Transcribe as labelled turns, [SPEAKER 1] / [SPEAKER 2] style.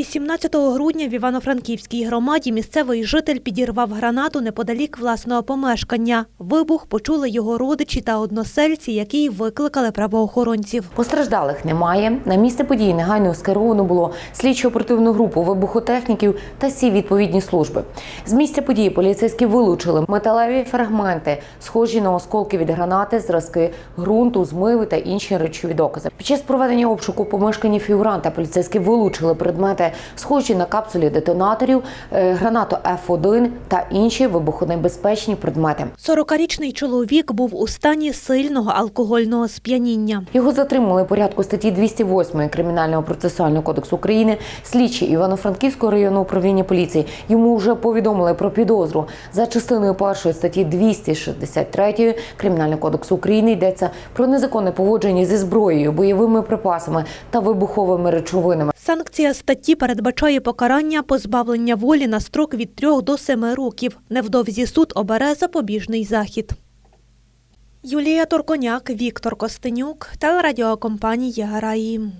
[SPEAKER 1] 18 грудня в Івано-Франківській громаді місцевий житель підірвав гранату неподалік власного помешкання. Вибух почули його родичі та односельці, які викликали правоохоронців.
[SPEAKER 2] Постраждалих немає. На місце події негайно скеровано було слідчо-оперативну групу вибухотехніків та всі відповідні служби. З місця події поліцейські вилучили металеві фрагменти, схожі на осколки від гранати, зразки ґрунту, змиви та інші речові докази. Під час проведення обшуку в помешканні фігуранта поліцейські вилучили предмети, схожі на капсулі детонаторів, е, гранату F1 та інші вибухонебезпечні предмети.
[SPEAKER 1] 40-річний чоловік був у стані сильного алкогольного сп'яніння.
[SPEAKER 2] Його затримали в порядку статті 208 Кримінального процесуального кодексу України. Слідчі Івано-Франківського районного управління поліції йому вже повідомили про підозру за частиною першої статті 263 Кримінального кодексу України. Йдеться про незаконне поводження зі зброєю, бойовими припасами та вибуховими речовинами.
[SPEAKER 1] Санкція статті передбачає покарання позбавлення волі на строк від 3 до 7 років. Невдовзі суд обере запобіжний захід. Юлія Турконяк, Віктор Костенюк, телерадіокомпанія Раї.